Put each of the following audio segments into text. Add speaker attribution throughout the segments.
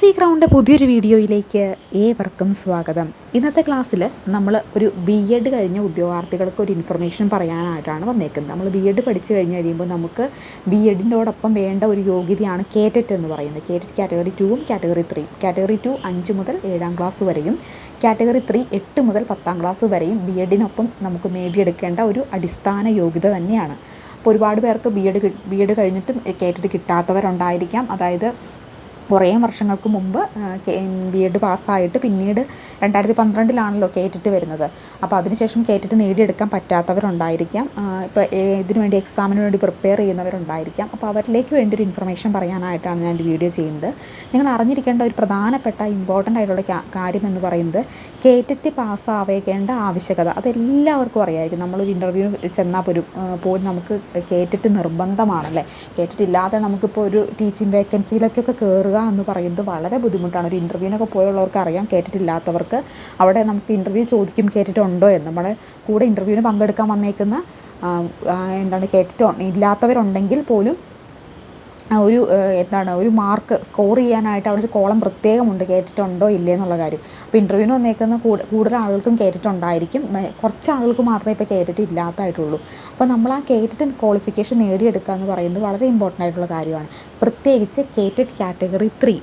Speaker 1: C ground പുതിയൊരു വീഡിയോയിലേക്ക് ഏവർക്കും സ്വാഗതം. ഇന്നത്തെ ക്ലാസ്സിൽ നമ്മൾ ഒരു ബി എഡ് കഴിഞ്ഞ ഉദ്യോഗാർത്ഥികൾക്ക് ഒരു ഇൻഫർമേഷൻ പറയാനായിട്ടാണ് വന്നേക്കുന്നത്. നമ്മൾ ബി എഡ് പഠിച്ചു കഴിഞ്ഞ് കഴിയുമ്പോൾ നമുക്ക് ബി എഡിന്റോടൊപ്പം വേണ്ട ഒരു യോഗ്യതയാണ് കേറ്ററ്റ് എന്ന് പറയുന്നത്. കേറ്ററ്റ് കാറ്റഗറി ടുവും കാറ്റഗറി ത്രീ കാറ്റഗറി ടു അഞ്ച് മുതൽ ഏഴാം ക്ലാസ് വരെയും കാറ്റഗറി ത്രീ എട്ട് മുതൽ പത്താം ക്ലാസ് വരെയും ബി എഡിനൊപ്പം നമുക്ക് നേടിയെടുക്കേണ്ട ഒരു അടിസ്ഥാന യോഗ്യത തന്നെയാണ്. അപ്പോൾ ഒരുപാട് പേർക്ക് ബി എഡ് ബി എഡ് കഴിഞ്ഞിട്ടും കേറ്ററ്റ് കിട്ടാത്തവരുണ്ടായിരിക്കാം. അതായത് കുറേ വർഷങ്ങൾക്ക് മുമ്പ് ബി എഡ് പാസ്സായിട്ട് പിന്നീട് രണ്ടായിരത്തി പന്ത്രണ്ടിലാണല്ലോ കേറ്റിട്ട് വരുന്നത്. അപ്പോൾ അതിനുശേഷം കേറ്റിട്ട് നേടിയെടുക്കാൻ പറ്റാത്തവരുണ്ടായിരിക്കാം. ഇപ്പോൾ ഇതിനു വേണ്ടി എക്സാമിന് വേണ്ടി പ്രിപ്പയർ ചെയ്യുന്നവരുണ്ടായിരിക്കാം. അപ്പോൾ അവരിലേക്ക് വേണ്ടി ഒരു ഇൻഫർമേഷൻ പറയാനായിട്ടാണ് ഞാൻ വീഡിയോ ചെയ്യുന്നത്. നിങ്ങൾ അറിഞ്ഞിരിക്കേണ്ട ഒരു പ്രധാനപ്പെട്ട ഇമ്പോർട്ടന്റ് ആയിട്ടുള്ള കാര്യം എന്ന് പറയുന്നത് കേറ്റിട്ട് പാസ്സാവേണ്ട ആവശ്യകത അതെല്ലാവർക്കും അറിയായിരിക്കും. നമ്മളൊരു ഇന്റർവ്യൂവിന് ചെന്നാൽ പോലും പോലും നമുക്ക് കേറ്റിട്ട് നിർബന്ധമാണല്ലേ? കേറ്റിട്ട് ഇല്ലാതെ നമുക്കിപ്പോൾ ഒരു ടീച്ചിങ് വേക്കൻസിയിലേക്കൊക്കെ കയറുക എന്ന് പറയുന്നത് വളരെ ബുദ്ധിമുട്ടാണ്. ഒരു ഇന്റർവ്യൂവിനൊക്കെ പോയുള്ളവർക്ക് അറിയാം കേട്ടിട്ടില്ലാത്തവർക്ക്. അവിടെ നമുക്ക് ഇന്റർവ്യൂ ചോദിക്കും കേട്ടിട്ടുണ്ടോ എന്ന്. നമ്മുടെ കൂടെ ഇന്റർവ്യൂവിന് പങ്കെടുക്കാൻ വന്നേക്കുന്ന എന്താണ് കേട്ടിട്ട് ഇല്ലാത്തവരുണ്ടെങ്കിൽ പോലും ഒരു എന്താണ് ഒരു മാർക്ക് സ്കോർ ചെയ്യാനായിട്ട് അവിടെ ഒരു കോളം പ്രത്യേകമുണ്ട് കേട്ടിട്ടുണ്ടോ ഇല്ലേ എന്നുള്ള കാര്യം. അപ്പോൾ ഇന്റർവ്യൂവിന് വന്നേക്കുന്ന കൂടുതൽ ആളുകൾക്കും കേട്ടിട്ടുണ്ടായിരിക്കും. കുറച്ച് ആളുകൾക്ക് മാത്രമേ ഇപ്പോൾ കേട്ടിട്ട് അപ്പോൾ നമ്മൾ ആ കേട്ടിട്ട് ക്വാളിഫിക്കേഷൻ നേടിയെടുക്കുക എന്ന് പറയുന്നത് വളരെ ഇമ്പോർട്ടന്റ് ആയിട്ടുള്ള കാര്യമാണ്. പ്രത്യേകിച്ച് കേറ്റഡ് കാറ്റഗറി ത്രീ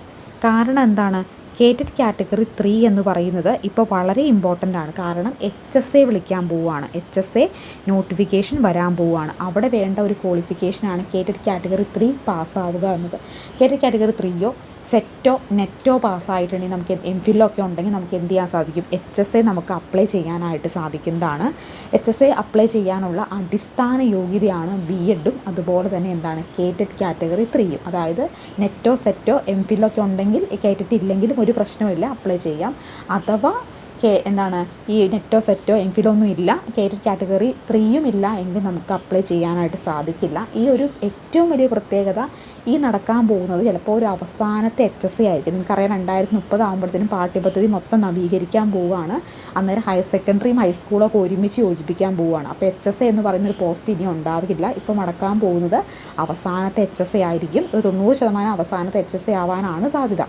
Speaker 1: കാരണം എന്താണ്? കേറ്റഡ് കാറ്റഗറി ത്രീ എന്ന് പറയുന്നത് ഇപ്പോൾ വളരെ ഇമ്പോർട്ടന്റ് ആണ്. കാരണം എച്ച് എസ് എ വിളിക്കാൻ പോവുകയാണ്. എച്ച് എസ് എ നോട്ടിഫിക്കേഷൻ വരാൻ പോവുകയാണ്. അവിടെ വേണ്ട ഒരു ക്വാളിഫിക്കേഷനാണ് കേറ്റഡ് കാറ്റഗറി ത്രീ പാസ്സാവുക എന്നത്. കേറ്റഡ് കാറ്റഗറി ത്രീയോ സെറ്റോ നെറ്റോ പാസ്സായിട്ടുണ്ടെങ്കിൽ നമുക്ക് എം ഫില്ലൊക്കെ ഉണ്ടെങ്കിൽ നമുക്ക് എന്ത് ചെയ്യാൻ സാധിക്കും? എച്ച് എസ് എ നമുക്ക് അപ്ലൈ ചെയ്യാനായിട്ട് സാധിക്കുന്നതാണ്. എച്ച് എസ് എ അപ്ലൈ ചെയ്യാനുള്ള അടിസ്ഥാന യോഗ്യതയാണ് ബി എഡും അതുപോലെ തന്നെ എന്താണ്? കേറ്റഡ് കാറ്റഗറി ത്രീയും അതായത് നെറ്റോ സെറ്റോ എം ഫില്ലൊക്കെ ഉണ്ടെങ്കിൽ കേറ്റഡ് ഇല്ലെങ്കിലും ഒരു പ്രശ്നമില്ല അപ്ലൈ ചെയ്യാം. അഥവാ കെ എന്താണ്? ഈ നെറ്റോ സെറ്റോ എം ഫിലോ ഒന്നും ഇല്ല കേറ്റഡ് കാറ്റഗറി ത്രീയും ഇല്ല എങ്കിൽ നമുക്ക് അപ്ലൈ ചെയ്യാനായിട്ട് സാധിക്കില്ല. ഈ ഒരു ഏറ്റവും വലിയ പ്രത്യേകത ഈ നടക്കാൻ പോകുന്നത് ചിലപ്പോൾ ഒരു അവസാനത്തെ എച്ച് എസ് സി ആയിരിക്കും. നിങ്ങൾക്കറിയാം രണ്ടായിരത്തി മുപ്പതാകുമ്പോഴത്തേനും പാഠ്യപദ്ധതി മൊത്തം നവീകരിക്കാൻ പോവുകയാണ്. അന്നേരം ഹയർ സെക്കൻഡറിയും ഹൈസ്കൂളൊക്കെ ഒരുമിച്ച് യോജിപ്പിക്കാൻ പോവുകയാണ്. അപ്പോൾ എച്ച് എസ് എ എന്ന് പറയുന്നൊരു പോസ്റ്റ് ഇനി ഉണ്ടാവില്ല. ഇപ്പോൾ നടക്കാൻ പോകുന്നത് അവസാനത്തെ എച്ച് എസ് എ ആയിരിക്കും. ഒരു തൊണ്ണൂറ് ശതമാനം അവസാനത്തെ എച്ച് എസ് എ ആവാനാണ് സാധ്യത.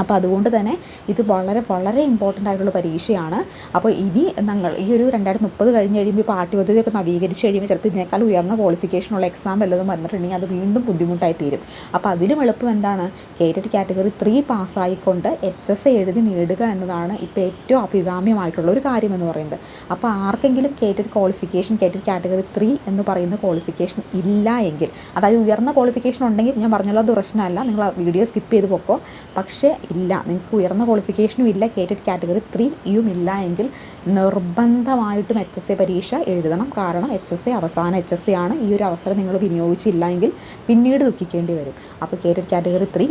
Speaker 1: അപ്പോൾ അതുകൊണ്ട് തന്നെ ഇത് വളരെ വളരെ ഇമ്പോർട്ടന്റ് ആയിട്ടുള്ള പരീക്ഷയാണ്. അപ്പോൾ ഇനി ഞങ്ങൾ ഈ ഒരു രണ്ടായിരത്തി മുപ്പത് കഴിഞ്ഞ് കഴിയുമ്പോൾ പാഠ്യപദ്ധതിയൊക്കെ നവീകരിച്ച് കഴിയുമ്പോൾ ചിലപ്പോൾ ഇതിനേക്കാൾ ഉയർന്ന ക്വാളിഫിക്കേഷനുള്ള എക്സാം വല്ലതും വന്നിട്ടുണ്ടെങ്കിൽ അത് വീണ്ടും ബുദ്ധിമുട്ടായി തീരും. അപ്പോൾ അതിലും എളുപ്പം എന്താണ്? കേറ്റഡ് കാറ്റഗറി ത്രീ പാസ്സായിക്കൊണ്ട് എച്ച് എസ് എഴുതി നേടുക എന്നതാണ് ഇപ്പോൾ ഏറ്റവും അഭികാമ്യമായിട്ടുള്ള ഒരു കാര്യം എന്ന് പറയുന്നത്. അപ്പോൾ ആർക്കെങ്കിലും KTET qualification KTET category three എന്ന് പറയുന്ന ക്വാളിഫിക്കേഷൻ ഇല്ല എങ്കിൽ അതായത് ഉയർന്ന ക്വാളിഫിക്കേഷൻ ഉണ്ടെങ്കിൽ ഞാൻ പറഞ്ഞല്ലോ അത് പ്രശ്നമല്ല നിങ്ങൾ ആ വീഡിയോ സ്കിപ്പ് ചെയ്ത് പോക്കോ. പക്ഷേ ഇല്ല. നിങ്ങൾക്ക് ഉയർന്ന ക്വാളിഫിക്കേഷനും ഇല്ല. കേറ്റഡ് കാറ്റഗറി ത്രീയും ഇല്ല എങ്കിൽ നിർബന്ധമായിട്ടും എച്ച് എസ് എ പരീക്ഷ എഴുതണം. കാരണം എച്ച് എസ് എ അവസാന എച്ച് എസ് എ ആണ്. ഈ ഒരു അവസരം നിങ്ങൾ വിനിയോഗിച്ചില്ല എങ്കിൽ പിന്നീട് ദുഃഖിക്കേണ്ടി വരും. അപ്പോൾ കേറ്റഡ് കാറ്റഗറി ത്രീ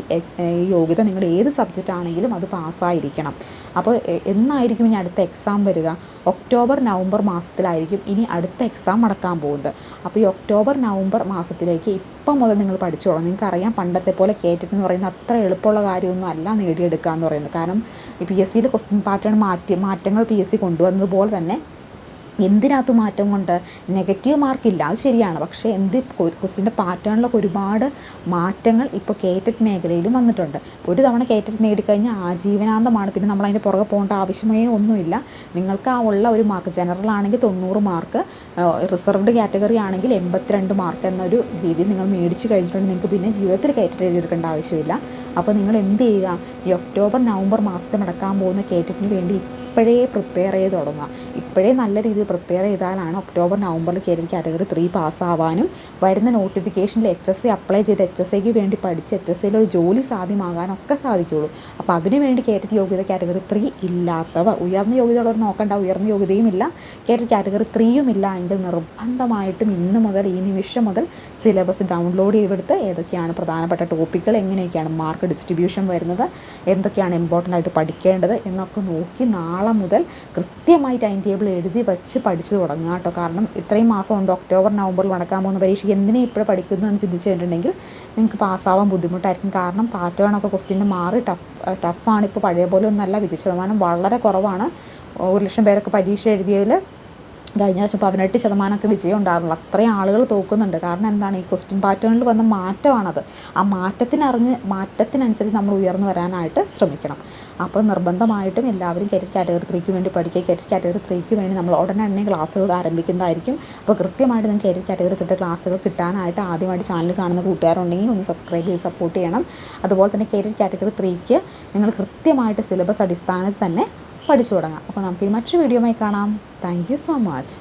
Speaker 1: യോഗ്യത നിങ്ങൾ ഏത് സബ്ജക്റ്റ് ആണെങ്കിലും അത് പാസ്സായിരിക്കണം അപ്പോൾ എന്നായിരിക്കും ഇനി അടുത്ത എക്സാം വരിക? ഒക്ടോബർ നവംബർ മാസത്തിലായിരിക്കും ഇനി അടുത്ത എക്സാം നടക്കാൻ പോകുന്നത്. അപ്പോൾ ഈ ഒക്ടോബർ നവംബർ മാസത്തിലേക്ക് ഇപ്പം മുതൽ നിങ്ങൾ പഠിച്ചോളാം. നിങ്ങൾക്ക് അറിയാം പണ്ടത്തെ പോലെ കേറ്റിട്ട് എന്ന് പറയുന്നത് അത്ര എളുപ്പമുള്ള കാര്യമൊന്നും അല്ല നേടിയെടുക്കുക എന്ന് പറയുന്നത്. കാരണം ഈ പി എസ് സിയിൽ ക്വസ്റ്റ്യൻ പാറ്റേൺ മാറ്റി മാറ്റങ്ങൾ പി എസ് സി കൊണ്ടുവന്നതുപോലെ തന്നെ എന്തിനകത്ത് മാറ്റം കൊണ്ട്? നെഗറ്റീവ് മാർക്കില്ല അത് ശരിയാണ്. പക്ഷേ എന്ത് ക്വസ്റ്റിന്റെ പാറ്റേണിലൊക്കെ ഒരുപാട് മാറ്റങ്ങൾ ഇപ്പോൾ കേറ്ററ്റ് മേഖലയിലും വന്നിട്ടുണ്ട്. ഒരു തവണ കേറ്ററ്റ് നേടിക്കഴിഞ്ഞാൽ ആജീവനാന്തമാണ്. പിന്നെ നമ്മൾ അതിന്റെ പുറകെ പോകേണ്ട ആവശ്യമേ ഒന്നുമില്ല. നിങ്ങൾക്ക് ആ ഉള്ള ഒരു മാർക്ക് ജനറൽ ആണെങ്കിൽ തൊണ്ണൂറ് മാർക്ക് റിസർവ്ഡ് കാറ്റഗറി ആണെങ്കിൽ എൺപത്തിരണ്ട് മാർക്ക് എന്നൊരു രീതിയിൽ നിങ്ങൾ മേടിച്ച് കഴിഞ്ഞിട്ടുണ്ടെങ്കിൽ നിങ്ങൾക്ക് പിന്നെ ജീവിതത്തിൽ കേറ്ററ്റ് എഴുതിയെടുക്കേണ്ട ആവശ്യമില്ല. അപ്പോൾ നിങ്ങൾ എന്ത് ചെയ്യുക? ഈ ഒക്ടോബർ നവംബർ മാസത്തിൽ നടക്കാൻ പോകുന്ന കേറ്ററ്റിന് വേണ്ടി ഇപ്പോഴേ പ്രിപ്പയർ ചെയ്ത് തുടങ്ങുക. ഇപ്പോഴേ നല്ല രീതിയിൽ പ്രിപ്പയർ ചെയ്താലാണ് ഒക്ടോബർ നവംബറിൽ കയറി കാറ്റഗറി ത്രീ പാസ്സാവാനും വരുന്ന നോട്ടിഫിക്കേഷനിൽ എച്ച് എസ് സി അപ്ലൈ ചെയ്ത് എച്ച് എസ് സിക്ക് വേണ്ടി പഠിച്ച് എച്ച് എസ് ഒരു ജോലി സാധ്യമാകാനൊക്കെ സാധിക്കുള്ളൂ. അപ്പോൾ അതിനു വേണ്ടി കയറ്റി യോഗ്യത കാറ്റഗറി ത്രീ ഇല്ലാത്തവർ ഉയർന്ന യോഗ്യതയുള്ളവർ നോക്കണ്ട ഉയർന്ന യോഗ്യതയും ഇല്ല. കയറ്റി കാറ്റഗറി ത്രീയും ഇല്ല എങ്കിൽ നിർബന്ധമായിട്ടും ഇന്ന് മുതൽ ഈ നിമിഷം മുതൽ സിലബസ് ഡൗൺലോഡ് ചെയ്തെടുത്ത് ഏതൊക്കെയാണ് പ്രധാനപ്പെട്ട ടോപ്പിക്കുകൾ എങ്ങനെയൊക്കെയാണ് മാർക്ക് ഡിസ്ട്രിബ്യൂഷൻ വരുന്നത് എന്തൊക്കെയാണ് ഇമ്പോർട്ടന്റ് ആയിട്ട് പഠിക്കേണ്ടത് എന്നൊക്കെ നോക്കി നാളെ മുതൽ കൃത്യമായി ടൈം ടേബിൾ എഴുതി വെച്ച് പഠിച്ചു തുടങ്ങുക കേട്ടോ. കാരണം ഇത്രയും മാസം ഉണ്ട് ഒക്ടോബർ നവംബറിൽ നടക്കാൻ പോകുന്ന പരീക്ഷ എന്തിനെ ഇപ്പോഴും പഠിക്കുന്നു എന്ന് ചിന്തിച്ചു കഴിഞ്ഞിട്ടുണ്ടെങ്കിൽ നിങ്ങൾക്ക് പാസ്സാവാൻ ബുദ്ധിമുട്ടായിരിക്കും. കാരണം പാറ്റേണൊക്കെ ക്വസ്റ്റ്യന്റെ മാറി ടഫ് ടഫാണ് ഇപ്പോൾ പഴയ പോലെ ഒന്നല്ല വിജയ ശതമാനം വളരെ കുറവാണ്. ഒരു ലക്ഷം പേരൊക്കെ പരീക്ഷ എഴുതിയതിൽ കഴിഞ്ഞ പ്രാവശ്യം പതിനെട്ട് ശതമാനമൊക്കെ വിജയം ഉണ്ടാകുന്നുള്ളൂ അത്രയും ആളുകൾ തോക്കുന്നുണ്ട്. കാരണം എന്താണ്? ഈ ക്വസ്റ്റ്യൻ പാറ്റേണിൽ വന്ന മാറ്റമാണത്. ആ മാറ്റത്തിനറിഞ്ഞ് മാറ്റത്തിനനുസരിച്ച് നമ്മൾ ഉയർന്നു വരാനായിട്ട് ശ്രമിക്കണം. അപ്പോൾ നിർബന്ധമായിട്ടും എല്ലാവരും കരിയർ കാറ്റഗറി ത്രീക്ക് വേണ്ടി പഠിക്കുക. കരിയർ കാറ്റഗറി ത്രീക്ക് വേണ്ടി നമ്മൾ ഉടനെ തന്നെ ക്ലാസ്സുകൾ ആരംഭിക്കുന്നതായിരിക്കും. അപ്പോൾ കൃത്യമായിട്ട് നിങ്ങൾക്ക് കരിയർ കാറ്റഗറി ത്രീയുടെ ക്ലാസ്സുകൾ കിട്ടാനായിട്ട് ആദ്യമായിട്ട് ചാനൽ കാണുന്ന കൂട്ടുകാരുണ്ടെങ്കിൽ ഒന്ന് സബ്സ്ക്രൈബ് ചെയ്ത് സപ്പോർട്ട് ചെയ്യണം. അതുപോലെ തന്നെ കരിയർ കാറ്റഗറി ത്രീക്ക് നിങ്ങൾ കൃത്യമായിട്ട് സിലബസ് അടിസ്ഥാനത്തിൽ തന്നെ പഠിച്ചു തുടങ്ങാം. അപ്പോൾ നമുക്കിനി മറ്റൊരു വീഡിയോയുമായി കാണാം. Thank so much